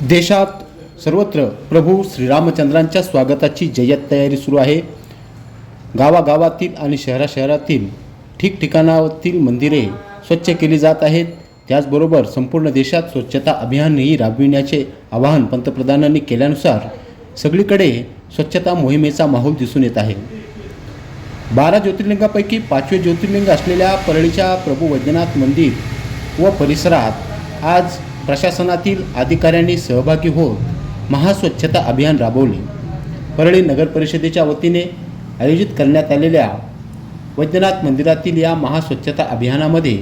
देशात सर्वत्र प्रभू श्रीरामचंद्रांच्या स्वागताची जय्यत तयारी सुरू आहे. गावागावातील आणि शहरा शहरातील ठिकठिकाणातील मंदिरे स्वच्छ केली जात आहेत. त्याचबरोबर संपूर्ण देशात स्वच्छता अभियानही राबविण्याचे आवाहन पंतप्रधानांनी केल्यानुसार सगळीकडे स्वच्छता मोहिमेचा माहोल दिसून येत आहे. बारा ज्योतिर्लिंगापैकी पाचवे ज्योतिर्लिंग असलेल्या परळीच्या प्रभू वैद्यनाथ मंदिर व परिसरात आज प्रशासनातील अधिकाऱ्यांनी सहभागी होत महास्वच्छता अभियान राबवले. परळी नगर परिषदेच्या वतीने आयोजित करण्यात आलेल्या वैद्यनाथ मंदिरातील या महास्वच्छता अभियानामध्ये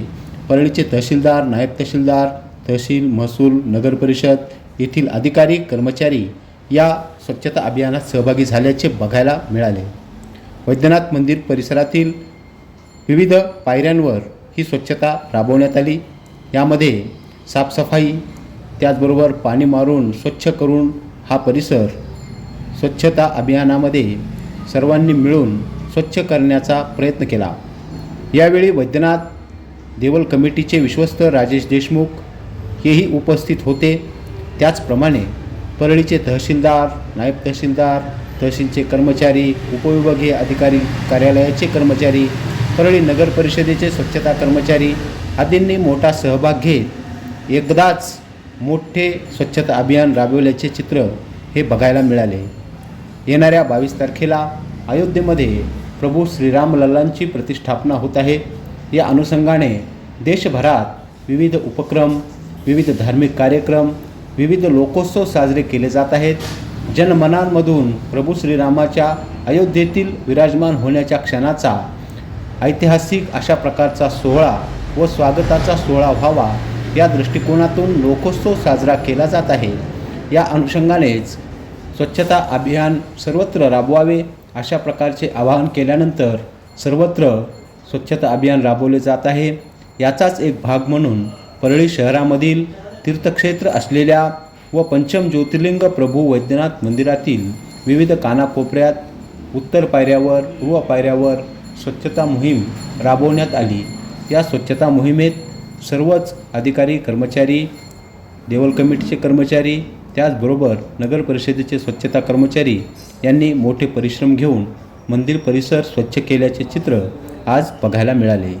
परळीचे तहसीलदार नायब तहसीलदार तहसील महसूल नगर परिषद येथील अधिकारी कर्मचारी या स्वच्छता अभियानात सहभागी झाल्याचे बघायला मिळाले. वैद्यनाथ मंदिर परिसरातील विविध पायऱ्यांवर ही स्वच्छता राबवण्यात आली. यामध्ये साफसफाई त्याचबरोबर पाणी मारून स्वच्छ करून हा परिसर स्वच्छता अभियानामध्ये सर्वांनी मिळून स्वच्छ करण्याचा प्रयत्न केला. यावेळी वैद्यनाथ देवल कमिटीचे विश्वस्त राजेश देशमुख हेही उपस्थित होते. त्याचप्रमाणे परळीचे तहसीलदार नायब तहसीलदार तहसीलचे कर्मचारी उपविभागीय अधिकारी कार्यालयाचे कर्मचारी परळी नगर परिषदेचे स्वच्छता कर्मचारी आदींनी मोठा सहभाग घेत एकदाच मोठे स्वच्छता अभियान राबवल्याचे चित्र हे बघायला मिळाले. येणाऱ्या बावीस तारखेला अयोध्येमध्ये प्रभू श्रीरामलल्लांची प्रतिष्ठापना होत आहे. या अनुषंगाने देशभरात विविध उपक्रम विविध धार्मिक कार्यक्रम विविध लोकोत्सव साजरे केले जात आहेत. जनमनांमधून प्रभू श्रीरामाच्या अयोध्येतील विराजमान होण्याच्या क्षणाचा ऐतिहासिक अशा प्रकारचा सोहळा व स्वागताचा सोहळा व्हावा या दृष्टिकोनातून लोकोत्सव साजरा केला जात आहे. या अनुषंगानेच स्वच्छता अभियान सर्वत्र राबवावे अशा प्रकारचे आवाहन केल्यानंतर सर्वत्र स्वच्छता अभियान राबवले जात आहे. याचाच एक भाग म्हणून परळी शहरामधील तीर्थक्षेत्र असलेल्या व पंचम ज्योतिर्लिंग प्रभू वैद्यनाथ मंदिरातील विविध कानाकोपऱ्यात उत्तर पायऱ्यावर पूर्व पायऱ्यावर स्वच्छता मोहीम राबवण्यात आली. या स्वच्छता मोहिमेत सर्वच अधिकारी कर्मचारी देवल कमिटीचे कर्मचारी त्याचबरोबर नगर परिषदेचे स्वच्छता कर्मचारी यांनी मोठे परिश्रम घेऊन मंदिर परिसर स्वच्छ केल्याचे चित्र आज बघायला मिळाले.